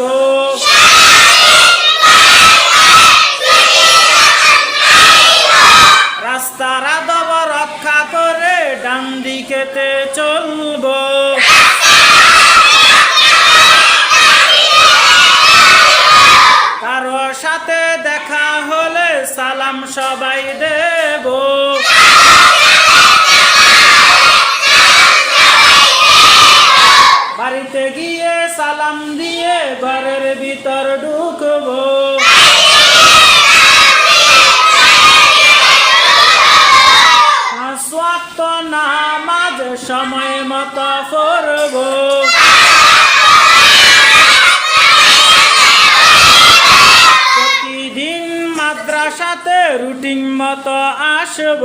হোক রাস্তার আদব রক্ষা করে ডান দিকেতে চলব। কারও সাথে দেখা হলে সালাম সবাই দেবো। সালাম দিয়ে ঘরের ভিতর ঢুকবো। স্বার্থ নামাজ সময় মতো পড়ব। প্রতিদিন মাদ্রাসাতে রুটিন মতো আসব।